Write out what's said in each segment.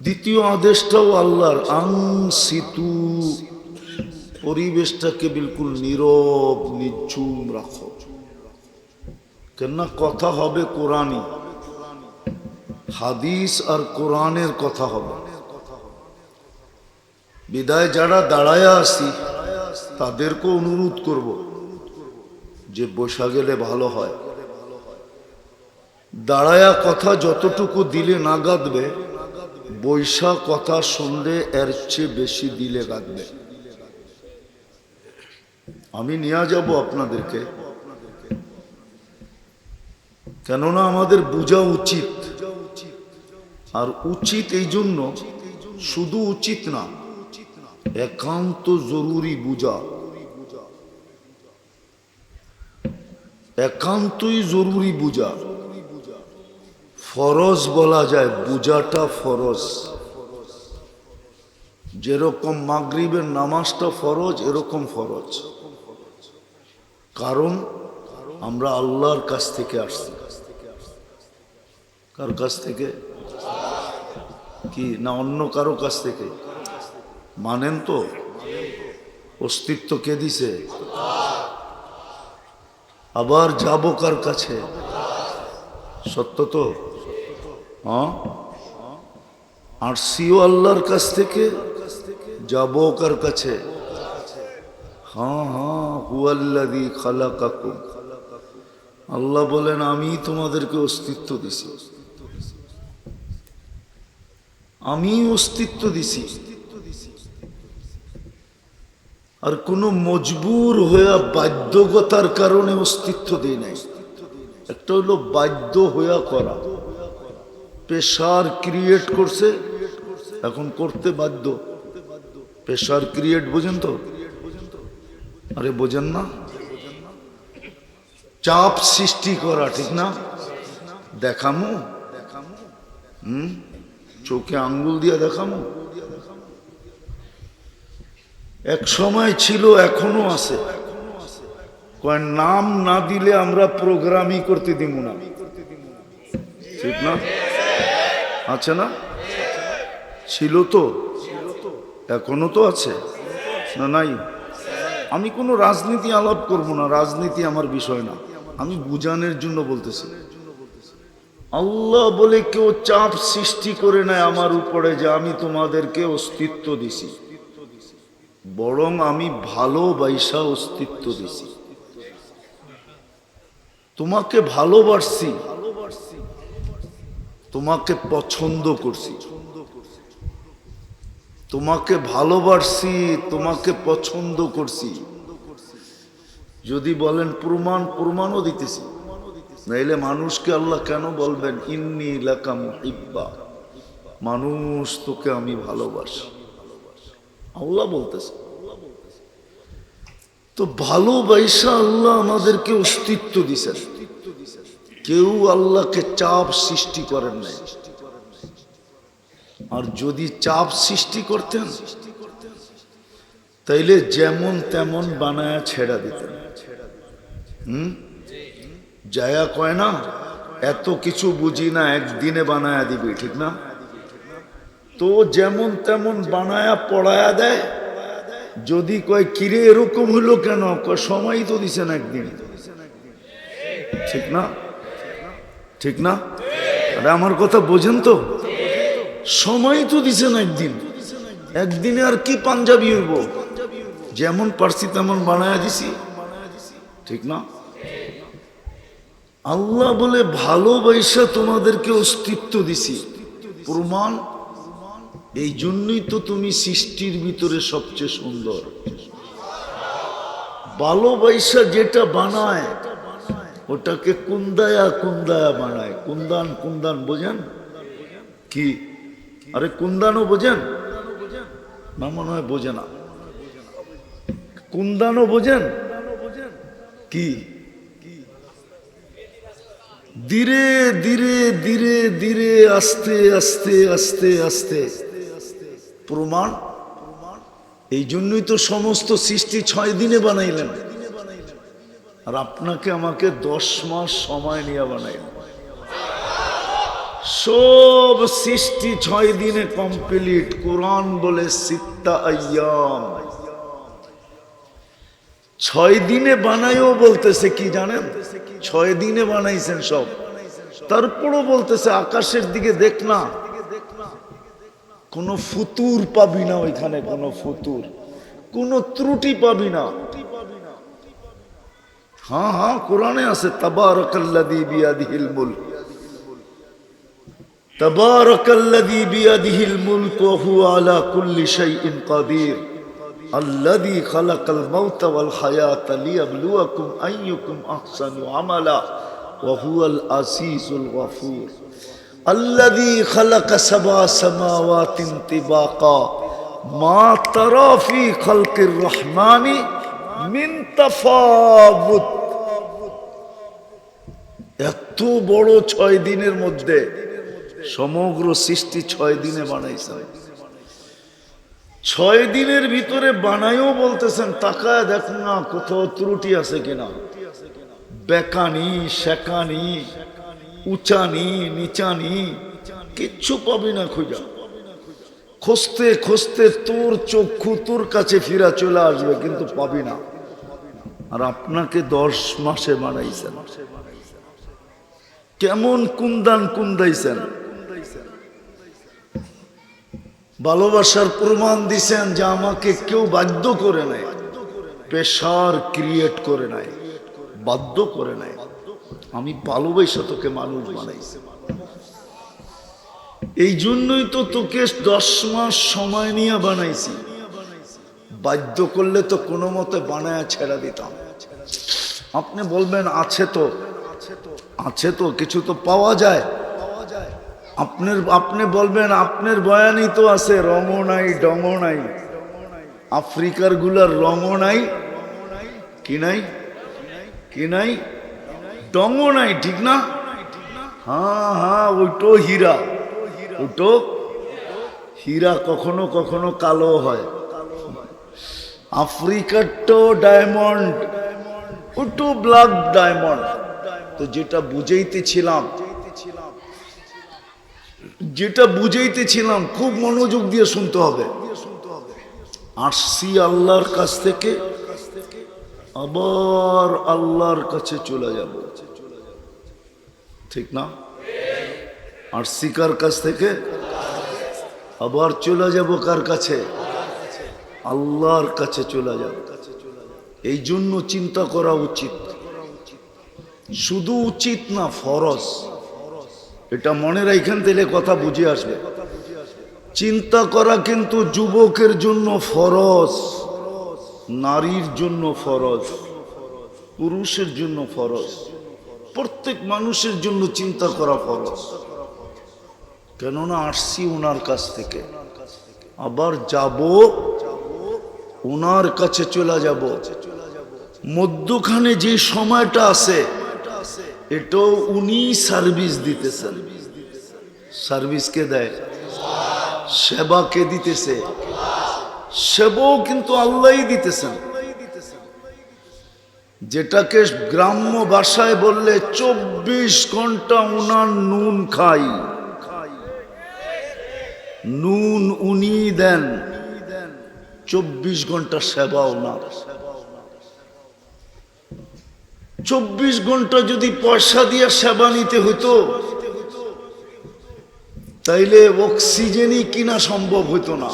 দ্বিতীয় আদেশটাও আল্লাহর, আং সিতু। পরিবেশটাকে বিলকুল নীরব, নিঝুম রাখো। কেননা কথা হবে কোরআনই। হাদিস আর কোরআনের কথা হবে। বিদায় যারা দাঁড়ায়া আসি তাদেরকে অনুরোধ করব যে বসা গেলে ভালো হয়। দাঁড়ায়া কথা যতটুকু দিলে না গাঁদবে বৈশা কথা শুনলে এর চেয়ে বেশি দিলে গাঁদবে আমি নিয়ে যাব আপনাদেরকে। কেননা আমাদের বোঝা উচিত। আর উচিত এই জন্য শুধু উচিত না, একান্ত জরুরি বোঝা। একান্তই জরুরি বুঝা। ফরজ বলা যায় বুঝাটা ফরজ। যেরকম মাগরিবের নামাজটা ফরজ, এরকম ফরজ। কারণ আমরা আল্লাহর কাছ থেকে আসছি। কার কাছ থেকে? কি না অন্য কারও কাছ থেকে? মানেন তো? অস্তিত্ব কে দিছে? আবার যাব কার কাছে? সত্য তো? হ্যাঁ? আসছিও আল্লাহর কাছ থেকে যাব কার কাছে? হ্যাঁ হ্যাঁ হুয়াল্লাদি খালাকাকুম। আল্লাহ বলেন আমি তোমাদেরকে অস্তিত্ব দিছি। আমি অস্তিত্ব দিছি। আর কোনো মজবুর হইয়া বাধ্যকতার কারণে অস্তিত্ব দেয় নাই। একটা হলো বাধ্য হইয়া করা। পেশার ক্রিয়েট করছে, এখন করতে বাধ্য। পেশার ক্রিয়েট বোঝেন তো? আরে বোঝেন না? চাপ সৃষ্টি করা, ঠিক না? দেখামো? হুম? চোখে আঙ্গুল দিয়ে দেখামো? এক সময় ছিল, এখনও আছে। নাম না দিলে আমরা প্রোগ্রামই করতে দিব না। ঠিক না? আছে না? ছিল তো। এখনও তো আছে। না, নাই? আমি কোনো রাজনীতি আলাপ করব না, রাজনীতি আমার বিষয় না। আমি বুঝানোর জন্য বলতেছি। আল্লাহ বলে কেউ চাপ সৃষ্টি করে নেয় আমার উপরে যে আমি তোমাদেরকে অস্তিত্ব দিছি। বরং আমি ভালোবাসা অস্তিত্ব দিছি। তোমাকে ভালোবাসছি। তোমাকে পছন্দ করছি। তোমাকে ভালোবাসছি তোমাকে পছন্দ করছি। যদি বলেন প্রমাণ, প্রমাণও দিতেছি। নাইলে মানুষকে আল্লাহ কেন বলবেন, ইন্নি লাকাম ইব্বা মানুষ তোকে আমি ভালোবাসি। আল্লাহ বলতেছে। তো ভালোবাসা আল্লাহ আমাদেরকে অস্তিত্ব দিছেন কেউ আল্লাহকে চাপ সৃষ্টি করেন নাই। আর যদি চাপ সৃষ্টি করতেন, তাইলে যেমন তেমন বানায়া ছেড়া দিতেন। হুম? জায়া কয় না, এত কিছু বুঝি না, একদিনে বানায়া দিবি, ঠিক না? তো যেমন তেমন বানায়া পড়ায়া দেয়। যদি কয়, কিরে, এরকম হলো কেন? কয় সময়ই তো দিছেন একদিন। ঠিক না? ঠিক না? আরে আমার কথা বোঝেন তো। সময় তো দিছেন একদিন। একদিনে আর কি পাঞ্জাবি হইব? যেমন পারছি তেমন বানায়া দিছি। ঠিক না? আল্লাহ বলে, ভালোবাসা তোমাদেরকে অস্তিত্ব দিছি। প্রমাণ? এই জন্যই তো তুমি সৃষ্টির ভিতরে সবচেয়ে সুন্দর। ভালোবাসা যেটা বানায় ওটাকে কুন্দায়া কুন্দায়া বানায়। কুন্দান কুন্দান বোঝেন? কি? আরে কুন্দানও বোঝেন? না মনে হয় বোঝে না। কুন্দানও বোঝেন? কি? ধীরে ধীরে ধীরে ধীরে, আস্তে আস্তে আস্তে আস্তে। প্রমাণ? এই জন্যই তো সমস্ত সৃষ্টি ছয় দিনে বানাইলেন। আর আপনাকে আমাকে দশ মাস সময় নিয়ে বানাই। সব সৃষ্টি ছয় দিনে কমপ্লিট। কোরআন বলে সিত্তা আয়াম। ছয় দিনে বানাইও বলতেছে কি জানেন? ছয় দিনে বানাইছেন সব। তারপরও বলতেছে আকাশের দিকে দেখ না। কোনো ফুতুর পাবি না ওইখানে, কোনো ফুতুর। কোনো ত্রুটি পাবি না। হ্যাঁ হ্যাঁ কোরআনে আছে তাবারকাল্লাযী বিয়াদিহিল মুলক তাবারকাল্লাযী বিয়াদিহিল মুলক ওয়া হুয়া আলা কুল্লি শাইইন কাদির আল্লাযী খালাকাল মাউতা ওয়াল হায়াতা লিয়াবলুয়াকুম আইয়ুকুম আহসানু আমালা ওয়া হুয়াল আসিসুল গফুর আল্লাযী খালাকা সাবআ সামাওয়াতিন তিবাকা মা তারা ফি খালকির রহমানি এত বড় ছয় দিনের মধ্যে, সমগ্র সৃষ্টি ছয় দিনে বানাইছে ছয় দিনের ভিতরে বানাইও বলতেছেন, তাকায় দেখ না কোথাও ত্রুটি আছে কিনা। বেকানি, শেকানি, উচানি, নিচানি, কিচ্ছু পাবি না খুঁজা। খুঁজতে খুঁজতে তোর চক্ষু তোর কাছে ফিরা চলে আসবে, কিন্তু পাবি না। আর আপনাকে দশ মাসে বানাইছেন কেমন কুন্দান কুন্দাইছেন। ভালোবাসার প্রমাণ দিছেন যে আমাকে কেউ বাধ্য করে নেয় পেশার ক্রিয়েট করে নেয় বাধ্য করে নেয় আমি ভালোবাসা তোকে মানুষ বানাইছি। এই জন্যই তো তোকে দশ মাস সময় নিয়ে বানাইছি। বাধ্য করলে তো কোনো মতে বানায় ছেড়ে দিতাম। আপনি বলবেন, আছে তো। আছে তো, কিছু তো পাওয়া যায়। আপনার, আপনি বলবেন, আপনার বয়ানই তো আছে রঙও নাই ডঙও নাই। আফ্রিকারগুলার রঙও নাই। কি নাই? কি নাই? ডঙও নাই, ঠিক না? হ্যাঁ হ্যাঁ ওইটো হীরা। ওইটো হীরা কখনো কখনো কালো হয়। আফ্রিকার তো ডায়মন্ড। ওটো ব্ল্যাক ডায়মন্ড। তো যেটা বুঝাইতেছিলাম যেটা বুঝাইতেছিলাম, খুব মনোযোগ দিয়ে শুনতে হবে। আসছি আল্লাহর কাছ থেকে, আবার আল্লাহর কাছে চলে যাব। ঠিক না? আসছি শিকার কাছ থেকে আবার চলে যাব কার কাছে? আল্লাহর কাছে চলে যাব। এই জন্য চিন্তা করা উচিত। শুধু উচিত না, ফরজ। এটা মনে রাখেন তাহলে কথা বুঝে আসবে। চিন্তা করা কিন্তু যুবকের জন্য ফরজ, নারীর জন্য ফরজ, পুরুষের জন্য ফরজ। প্রত্যেক মানুষের জন্য চিন্তা করা ফরজ। কেননা আসছি ওনার কাছ থেকে। আবার যাব ওনার কাছে চলে যাব। মধ্যখানে যে সময়টা আছে, এটাও উনি সার্ভিস দিতেছেন। সার্ভিসকে দেয়? সেবাকে দিতেছে? সেবাও কিন্তু আল্লাহই দিতেছেন। যেটাকে গ্রাম্য ভাষায় বললে চব্বিশ ঘণ্টা উনার নুন খাই। নুন উনি দেন। চব্বিশ ঘণ্টা সেবা ওনার। চব্বিশ ঘণ্টা যদি পয়সা দিয়ে সেবা নিতে হতো, তাইলে অক্সিজেনই কিনা সম্ভব হতো না।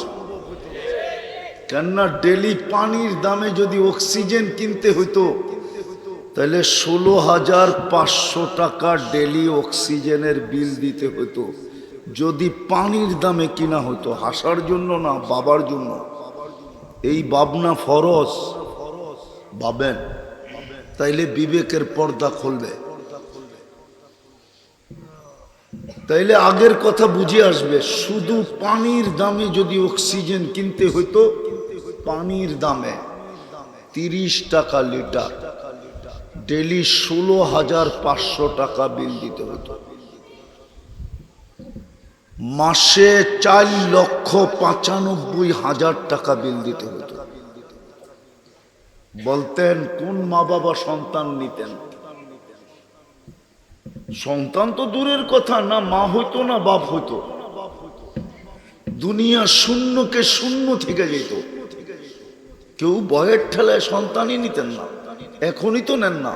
কেননা ডেলি পানির দামে যদি অক্সিজেন কিনতে হতো তাহলে ষোলো হাজার পাঁচশো টাকা ডেলি অক্সিজেনের বিল দিতে হতো যদি পানির দামে কিনা হতো, হাসার জন্য না, বাবার জন্য? এই বাবনা ফরজ। ভাবেন। তাইলে বিবেকের পর্দা খুলবে। তাইলে আগের কথা বুঝে আসবে, শুধু পানির দামে যদি অক্সিজেন কিনতে হইতো, পানির দামে তিরিশ টাকা লিটার। ডেলি ষোলো হাজার পাঁচশো টাকা বিল দিতে হতো মাসে চার লক্ষ পঁচানব্বই হাজার টাকা বিল দিতে হতো। বলতেন, কোন মা বাবা সন্তান নিতেন? সন্তান তো দূরের কথা, না মা হইতো, না বাপ হইতো। দুনিয়া শূন্যকে শূন্য থেকে যেত। কেউ বয়ের ঠেলায় সন্তানই নিতেন না। এখনই তো নেন না।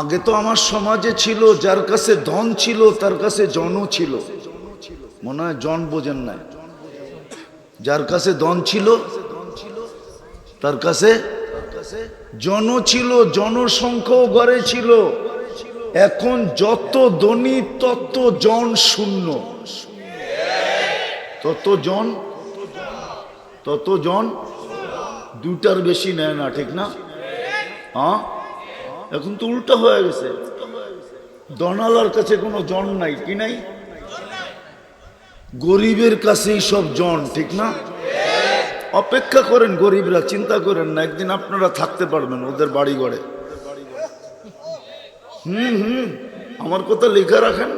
আগে তো আমার সমাজে ছিল, যার কাছে ধন ছিল, তার কাছে জনও ছিল। মনে হয় জন বোঝেন না যার কাছে ধন ছিল, তার কাছে জন ছিল জনসংখ্যাও ঘরে ছিল। এখন যত ধনী, তত জন শূন্য। তত জন তত জন দুটার বেশি নেয় না, ঠিক না? হ্যাঁ এখন তো উল্টা হয়ে গেছে। দনালার কাছে কোনো জন নাই, কি নাই? গরিবের কাছেই সব জন, ঠিক না? অপেক্ষা করেন গরিবরা, চিন্তা করেন না, একদিন আপনারা থাকতে পারবেন ওদের বাড়ি ঘরে হুম হুম, আমার কথা লেখা রাখেন।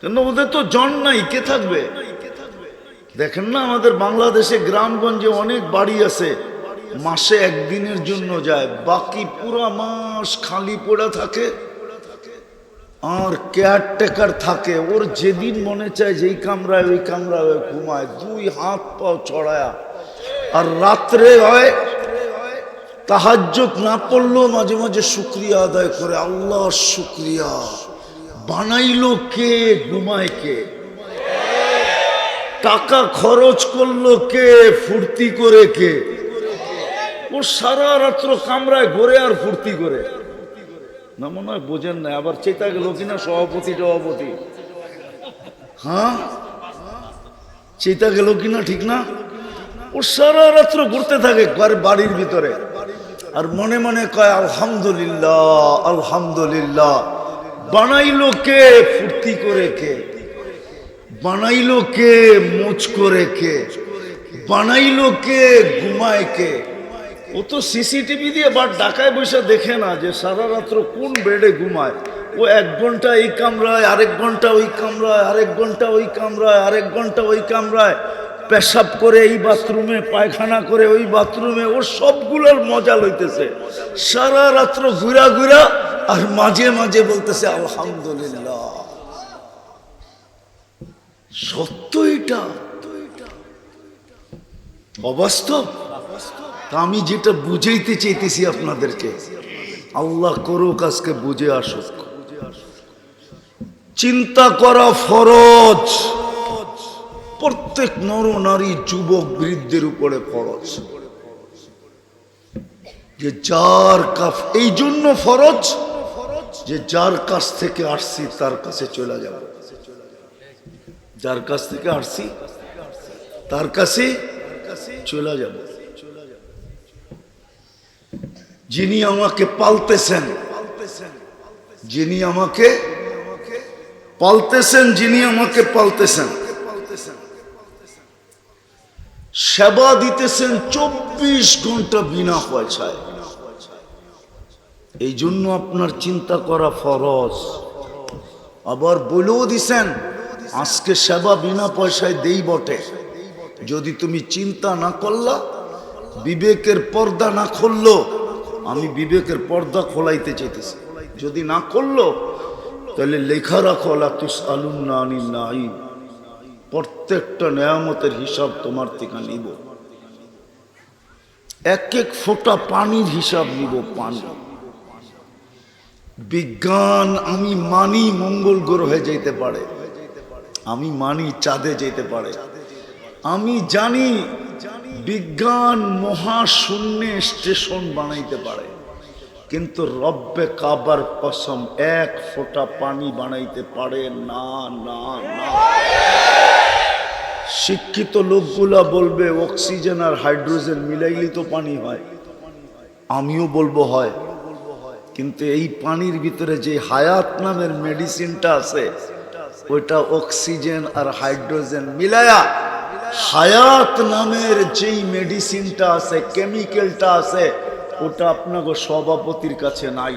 কেন, ওদের তো জন নাই, কে থাকবে? দেখেন না আমাদের বাংলাদেশে, গ্রামগঞ্জে অনেক বাড়ি আছে। মাসে একদিনের জন্য যায়, বাকি পুরো মাস খালি পড়ে থাকে। আর কেয়ারটেকার থাকে, ওর যেদিন মনে চায় যেই কামরায়, ওই কামরায় ঘুমায়, দুই হাত পাও ছড়ায়া আর রাত্রে হয় তাহাজ্জত না পড়লেও মাঝে মাঝে শুক্রিয়া আদায় করে, আল্লাহ শুক্রিয়া। বানাইলো কে, ঘুমায় কে? টাকা খরচ করল কে, ফুর্তি করে কে? ও সারা রাত্র কামরায় ঘরে আর ফুর্তি করে। না, মনে হয় বোঝেন না আবার চেতা গেল কিনা সভাপতি সভাপতি। হ্যাঁ? চেতা গেল কিনা ঠিক না? ও সারা রাত্র ঘুরতে থাকে বাড়ির ভিতরে। আর মনে মনে কয়, আলহামদুলিল্লাহ আলহামদুলিল্লাহ। বানাইলো কে? ফুর্তি করে কে? বানাইলো কে? মোচ করে কে? বানাইলো কে? ঘুমায় কে? ও তো সিসিটিভি দিয়ে বা ডাকায় বসে দেখে না যে সারা রাত্র কোন বেডে ঘুমায়। ও এক ঘণ্টা এই কামরায়, আরেক ঘণ্টা ওই কামরায়, আরেক ঘণ্টা ওই কামরায়, আরেক ঘণ্টা ওই কামরায়। পেশাব করে এই বাথরুমে, পায়খানা করে ওই বাথরুমে ও সবগুলোর মজা লইতেছে। সারা রাত্র ঘুরা ঘুরা আর মাঝে মাঝে বলতেছে, আলহামদুলিল্লাহ। সত্য এটা অবাস্তব। তা আমি যেটা বুঝাইতে চাইতেছি আপনাদেরকে, আল্লাহ করুক আজকে বুঝে আসুক। চিন্তা করা ফরজ। প্রত্যেক নর নারী যুবক বৃদ্ধের উপরে ফরজ। যে যার কাফ এই জন্য ফরজ যে যার কাছ থেকে আসছি, তার কাছে চলে যাব। যার কাছ থেকে আসছি, তার কাছে চলে যাব। যিনি আমাকে পালতেছেন, যিনি আমাকে পালতেছেন, যিনি আমাকে পালতেছেন। সেবা দিতেছেন চব্বিশ ঘণ্টা বিনা পয়সায়। এই জন্য আপনার চিন্তা করা ফরজ। আবার বলেও দিছেন, আজকে সেবা বিনা পয়সায় দেই বটে। যদি তুমি চিন্তা না করলা বিবেকের পর্দা না খুললো, আমি বিবেকের পর্দা খোলাইতে চাইতেছি। যদি না করল তাহলে লেখা রাখো লাতুস আলুন না আনি নাই প্রত্যেকটা নেয়ামতের হিসাব তোমার থেকে নিব। এক এক ফোঁটা পানির হিসাব নিব, পানি। বিজ্ঞান, আমি মানি মঙ্গল গ্রহে যেতে পারে। আমি মানি চাঁদে যেতে পারে। আমি জানি বিজ্ঞান মহাশূন্যে স্টেশন বানাইতে পারে। কিন্তু রব্বে কাবার কসম, এক ফোঁটা পানি বানাইতে পারে না না না। শিক্ষিত লোকগুলা বলবে, অক্সিজেন আর হাইড্রোজেন মিলাইলেই তো পানি হয়। আমিও বলব, হয়। কিন্তু এই পানির ভিতরে যে হায়াত নামের মেডিসিনটা আছে, ওইটা অক্সিজেন আর হাইড্রোজেন মিলায়া হায়াত নামের যেই মেডিসিনটা আছে, কেমিক্যালটা আছে, ওটা আপনাকে সভাপতির কাছে নাই।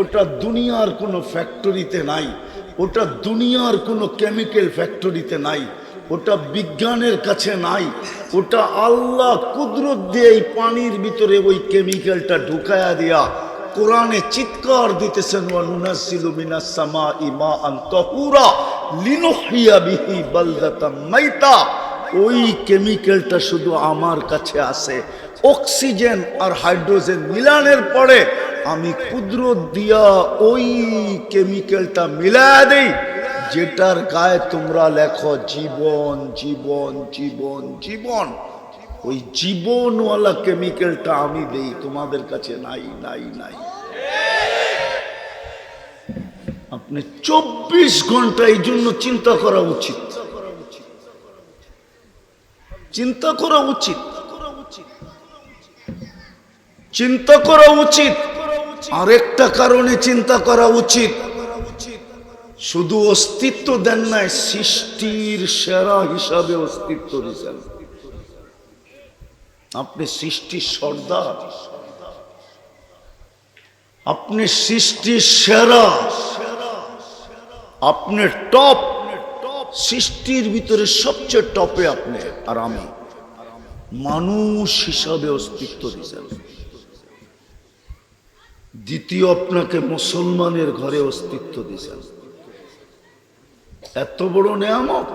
ওটা দুনিয়ার কোনো ফ্যাক্টরিতে নাই। ওটা দুনিয়ার কোনো কেমিক্যাল ফ্যাক্টরিতে নাই। ওটা বিজ্ঞানের কাছে নাই। ওটা আল্লাহ কুদরত দিয়ে এই পানির ভিতরে ওই কেমিক্যালটা ঢুকায়া দিয়া কোরআনে চিৎকার দিতেছেন মাআন তাহুরা লিনুহইয়া বিহি বালদাতাম মাইতা। ওই কেমিক্যালটা শুধু আমার কাছে আছে। অক্সিজেন আর হাইড্রোজেন মিলানের পরে আমি কুদরত দিয়া ওই কেমিক্যালটা মিলায়া দেই, যেটার গায়ে তোমরা লেখো জীবন জীবন জীবন জীবন। ওই জীবনওয়ালা কেমিক্যালটা আমি দেই, তোমাদের কাছে নাই নাই নাই। আপনি চব্বিশ ঘণ্টা এই জন্য চিন্তা করা উচিত। চিন্তা করা উচিত। চিন্তা করা উচিত। আরেকটা কারণে চিন্তা করা উচিত। শুধু অস্তিত্ব দেন নাই, সৃষ্টির সেরা হিসাবে অস্তিত্ব দিয়েছেন। আপনি সৃষ্টির সর্দার। আপনি সৃষ্টির সেরা। আপনি টপ। সৃষ্টির ভিতরে সবচেয়ে টপে আপনি আর আমি। মানুষ হিসাবে অস্তিত্ব দিয়েছেন। দ্বিতীয় আপনাকে মুসলমানের ঘরে অস্তিত্ব দিয়েছেন। এত বড় নেয়ামত?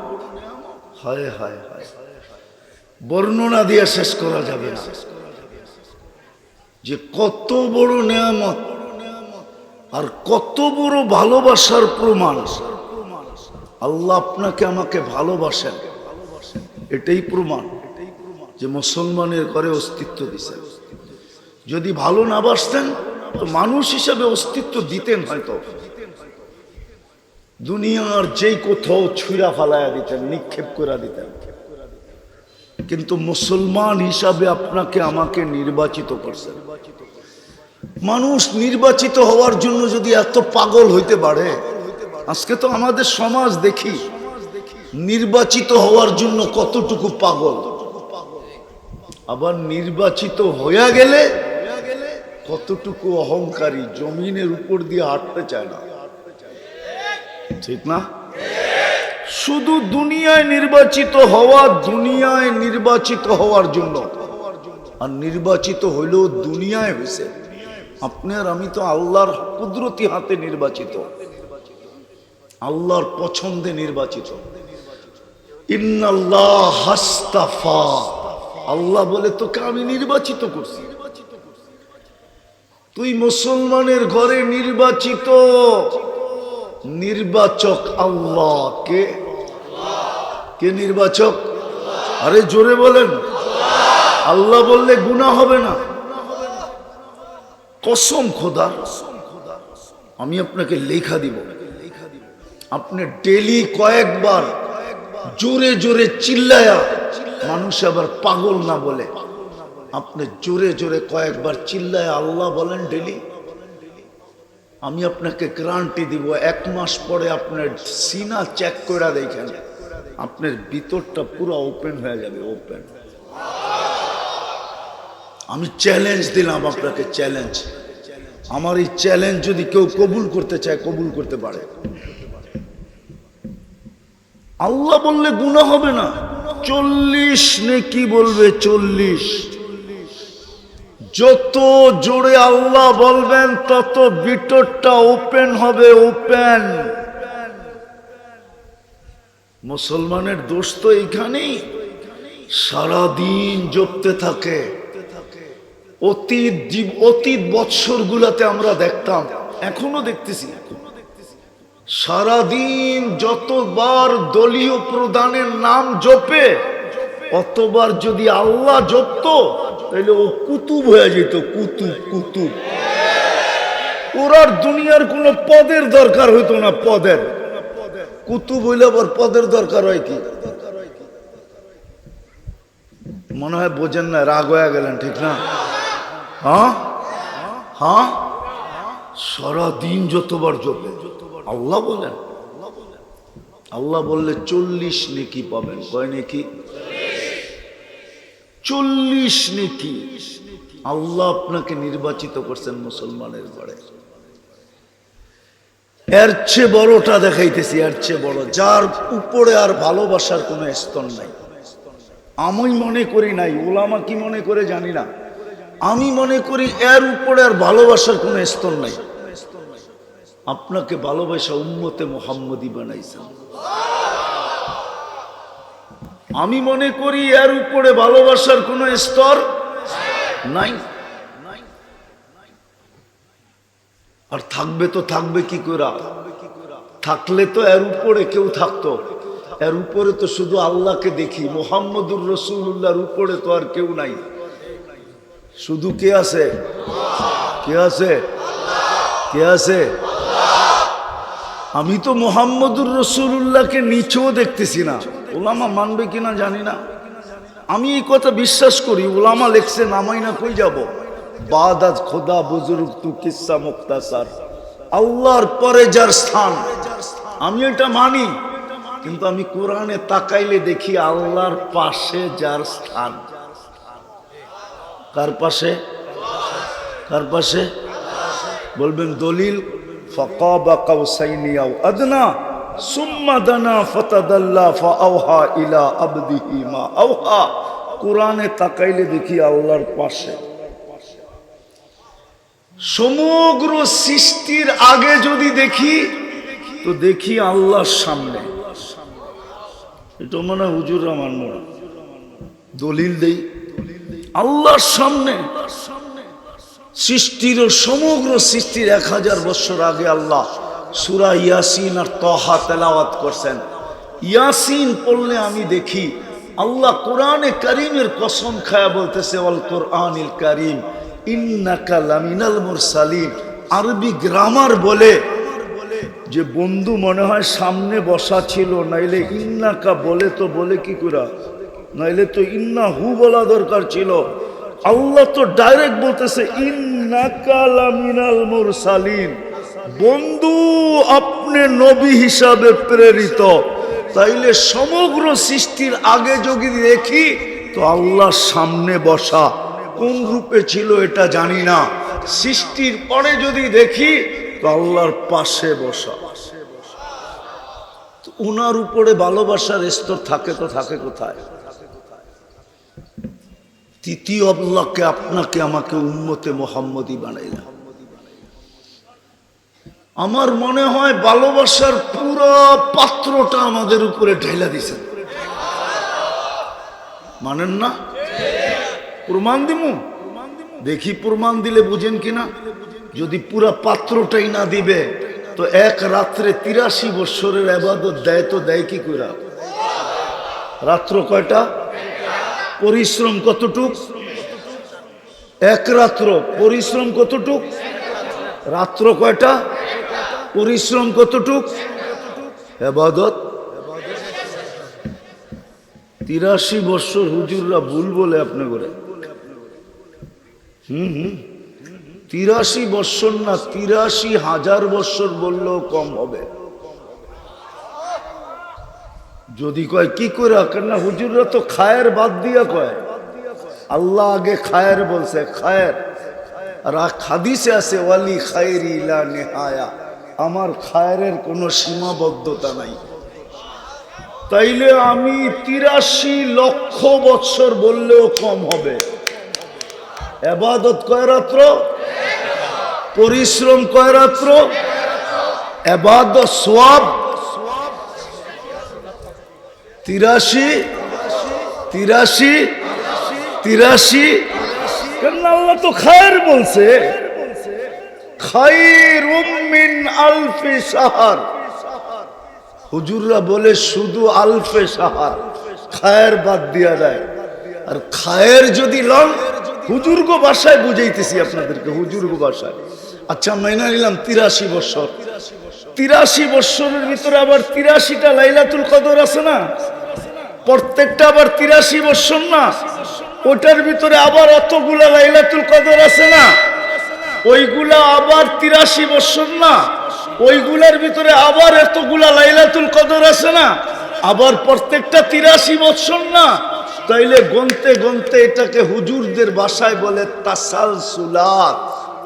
হায় হায় হায়। বর্ণনা দিয়ে শেষ করা যাবে না। যে কত বড় নেয়ামত আর কত বড় ভালোবাসার প্রমাণ। আল্লাহ আপনাকে আমাকে ভালোবাসেন। এটাই প্রমাণ যে মুসলমানের ঘরে অস্তিত্ব দিছেন যদি ভালো না বাসতেন, তো মানুষ হিসাবে অস্তিত্ব দিতেন হয়তো। দুনিয়ার যেই কোথাও ছুঁড়া ফালায়া দিতেন, নিক্ষেপ করে দিতেন। কিন্তু মুসলমান হিসাবে আপনাকে আমাকে নির্বাচিত করছেন মানুষ নির্বাচিত হওয়ার জন্য যদি এত পাগল হইতে পারে আজকে তো আমাদের সমাজ দেখি, নির্বাচিত হওয়ার জন্য কতটুকু পাগল। আবার নির্বাচিত হইয়া গেলে কতটুকু অহংকারী জমিনের উপর দিয়ে হাঁটতে চায় না। ঠিক না? শুধু দুনিয়ায় নির্বাচিত হওয়া, দুনিয়ায় নির্বাচিত হওয়ার জন্য। আর নির্বাচিত হইলেও দুনিয়ায় হয়েছে আপনি আর আমি তো আল্লাহর কুদরতি হাতে নির্বাচিত। আল্লাহর পছন্দে নির্বাচিত। হাস্তাফা আল্লাহ বলে, তোকে আমি নির্বাচিত করছি। তুই মুসলমানের ঘরে নির্বাচিত। নির্বাচক আল্লাহ। কে? কে নির্বাচক? আরে জোরে বলেন। আল্লাহ বললে গুণা হবে না। কসম খোদা। আমি আপনাকে লেখা দিব। আপনি ডেলি কয়েকবার জোরে জোরে চিল্লায়া মানুষ আবার পাগল না বলে। আপনি জোরে জোরে কয়েকবার চিল্লায় আল্লাহ বলেন ডেলি, আমি আপনাকে গ্যারান্টি দিব, এক মাস পরে আপনার সিনা চেক করে দেখেন, আপনার ভিতরটা পুরো ওপেন হয়ে যাবে ওপেন আমি চ্যালেঞ্জ দিলাম আপনাকে চ্যালেঞ্জ আমার এই চ্যালেঞ্জ যদি কেউ কবুল করতে চায়, কবুল করতে পারে। আল্লাহ বললে গুণা হবে না। চল্লিশ নে কি বলবে চল্লিশ। যত জোরে আল্লাহ বলবেন, তত ভিতরটা ওপেন হবে, ওপেন। মুসলমানের দোষ তো এইখানেই। সারাদিন জপতে থাকে। অতীত অতীত বৎসর গুলাতে আমরা দেখতাম, এখনও দেখতেছি। সারাদিন যতবার দলীয় প্রধানের নাম জপে, অতবার যদি আল্লাহ জপতো, তাহলে ও কুতুব হয়ে যেত, কুতুব কুতুব। ওর আর দুনিয়ার কোনো পদের দরকার হইতো না, পদের। কুতুব হইলে আবার পদের দরকার হয় কি? মনে হয় বোঝেন না, রাগ হয়ে গেলেন, ঠিক না? হ্যাঁ? হ্যাঁ? সারাদিন যতবার জপে আল্লাহ বলেন। আল্লাহ বললে চল্লিশ নেকি পাবেন। কয় নেকি? চল্লিশ নেকি। আল্লাহ আপনাকে নির্বাচিত করছেন মুসলমানের ঘরে। এর চেয়ে বড়টা দেখাইতেছি, এর চেয়ে বড়। যার উপরে আর ভালোবাসার কোনো স্তর নাই। আমি মনে করি নাই, ওলামা কি মনে করে জানি না। আমি মনে করি এর উপরে আর ভালোবাসার কোনো স্তর নাই। আপনাকে ভালোবাসা উম্মতে মোহাম্মদী বানাইছেন। আমি মনে করি এর উপরে ভালোবাসার কোনো স্তর নাই। আর থাকবে তো থাকবে কি করে? থাকলে তো এর উপরে কেউ থাকতো। এর উপরে তো শুধু আল্লাহকে দেখি, মোহাম্মদুর রসুল্লাহর উপরে তো আর কেউ নাই। শুধু কে আছে? কে আছে? কে আছে? আমি তো মোহাম্মদুর রসুল্লাহকে নিচেও দেখতেছি না। ওলামা মানবে কিনা জানি না। আমি এই কথা বিশ্বাস করি ওলামা লেখছে, নামাই না, কই যাব? বাদাত খোদা বুজুর্গ তু কিসা মুক্তাসার। আল্লাহর পরে যার স্থান। আমি এটা মানি, কিন্তু আমি কোরআনে তাকাইলে দেখি আল্লাহর পাশে যার স্থান। কার পাশে? কার পাশে? বলবেন, দলিল ফকাবা কাউসাইনি আও আদনা সুম্মা দানা ফাতাদাল্লা ফাআওহা ইলা আবদিহি মা আওহা কোরআনে তাকাইলে দেখি আল্লাহর পাশে। সমগ্র সৃষ্টির আগে যদি দেখি, তো দেখি আল্লাহর সামনে। এটা মনে হয় হুজুররা মানব না। দলিল দেই। আল্লাহর সামনে। সৃষ্টির সমগ্র সৃষ্টির এক হাজার বছর আগে আল্লাহ সুরা ইয়াসিন আর তহা তেলাওয়াত করছেন। ইয়াসিন পড়লে আমি দেখি আল্লাহ কোরআনে করিমের কসম খায়া বলতেছে অল কোরআনিল করিম, ইন্নাকা লামিনাল মুরসালিন। আরবি গ্রামার বলে যে, বন্ধু মনে হয় সামনে বসা ছিল, নাইলে ইন্নাকা বলে তো বলে কি করা নাইলে তো ইন্না হু বলা দরকার ছিল। আল্লাহ তো ডাইরেক্ট বলতেছে মুরসালিন। বন্ধু, আপনি নবী হিসাবে প্রেরিত। তাইলে সমগ্র সৃষ্টির আগে যদি দেখি, তো আল্লাহর সামনে বসা। কোন রূপে ছিল এটা জানি না। সৃষ্টির পরে যদি দেখি, তো আল্লাহর পাশে বসা। তো উনার উপরে ভালোবাসার স্তর থাকে তো থাকে কোথায়? তৃতীয় আপনাকে, আমাকে উম্মতে মোহাম্মদী বানাইলাম আমার মনে হয় ভালোবাসার পুরো পাত্রটা আমাদের উপরে ঢেলা দিছেন মানেন না? প্রমাণ দিমু? দেখি প্রমাণ দিলে বুঝেন কিনা? যদি পুরা পাত্রটাই না দিবে, তো এক রাত্রে তিরাশি বৎসরের আবাদত দেয় তো দেয় কি করে রাত্র কয়টা? পরিশ্রম কতটুক? এক রাত্র পরিশ্রম কতটুক? রাত্র কয়টা? পরিশ্রম কতটুক? এবাদত তিরাশি বৎসর হুজুররা ভুল বলে আপনি করে। হুম হুম। তিরাশি বৎসর না, তিরাশি হাজার বৎসর বললেও কম হবে। যদি কয়, কি করে কেননা? হুজুররা তো খায়ের বাদ দিয়া কয়। আল্লাহ আগে খায়ের বলছে, খায়ের। আর আছে, ওয়ালি খায়েরি ইলা নেহায়া। আমার খায়ের কোনো সীমাবদ্ধতা নাই। তাইলে আমি তিরাশি লক্ষ বৎসর বললেও কম হবে। এবাদত কয় রাত্র? পরিশ্রম কয় রাত্র? এবাদত সোয়াব তিরাশি তিরাশি তিরাশি। কেন আল্লাহ তো খায়ের বলছে খাইর উম্মিন আলফি সাহার। হুজুররা বলে শুধু আলফে সাহার, খায়ের বাদ দিয়া দেয়। আর খায়ের যদি লন হুজুর্গ ভাষায় বুঝাইতেছি আপনাদেরকে, হুজুর্গ ভাষায়। আচ্ছা মাইনা নিলাম তিরাশি বছর তিরাশি বৎসরের ভিতরে আবার তিরাশিটা লাইলাতুল কদর আছে না? প্রত্যেকটা আবার তিরাশি বৎসর না। ওটার ভিতরে আবার অতগুলা লাইলাতুল কদর আছে না? ওইগুলা আবার তিরাশি বৎসর না? ওইগুলার ভিতরে আবার এতগুলা লাইলাতুল কদর আছে না? আবার প্রত্যেকটা তিরাশি বৎসর না? তাইলে গনতে গনতে এটাকে হুজুরদের বাসায় বলে তাসাল সুলাত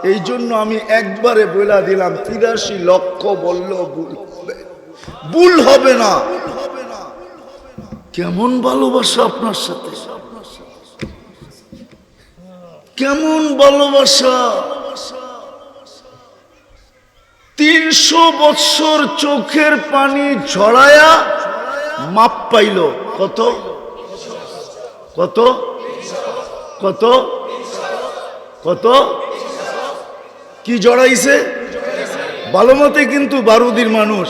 এই জন্য আমি একবারে বলে দিলাম, তিরাশি লক্ষ বললেও ভুল হবে। ভুল হবে না। কেমন ভালোবাসা আপনার সাথে? কেমন ভালোবাসা? তিনশো বৎসর চোখের পানি ঝড়ায়া মাপ পাইল। কত? কত? কত? কত? কি জড়াইছে? ভালো মতে কিন্তু বারুদির মানুষ।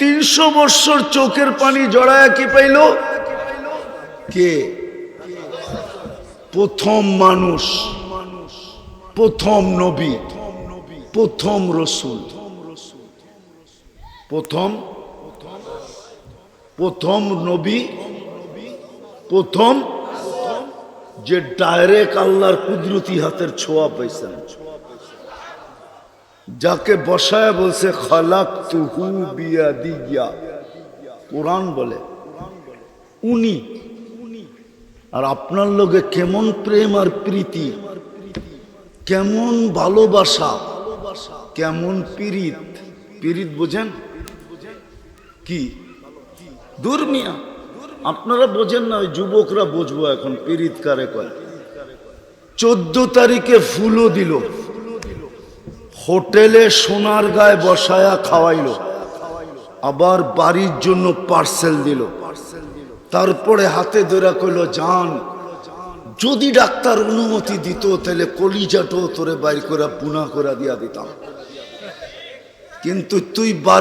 তিনশো বৎসর চোখের পানি জড়ায় কি পাইল? কে? প্রথম মানুষ, প্রথম নবী, প্রথম রসুল। প্রথম প্রথম নবী, প্রথম যে ডাইরেক্ট আল্লাহর কুদরতি হাতের ছোঁয়া পাইছেন। যাকে বসায় বলছে খালাক তুহু বিয়া দিয়া কোরআন বলে। উনি। আর আপনার লোকে কেমন প্রেম আর প্রীতি, কেমন ভালোবাসা, কেমন পীড়িত। পীড়িত বোঝেন? কি? দুর্মিয়া আপনারা বোঝেন না, ওই যুবকরা বুঝব এখন, পীড়িত কারে কয়। চোদ্দ তারিখে ফুলও দিল। হোটেলে সোনার গায়ে বসায়া খাওয়াইল। আবার বাড়ির জন্য পার্সেল দিল। তারপরে হাতে ধরা কইল যান যদি ডাক্তার অনুমতি দিত, তাহলে কলিজাটো তোরে বাইর করে পুনা করে দিয়া দিতাম। কিন্তু তুই বাড়ি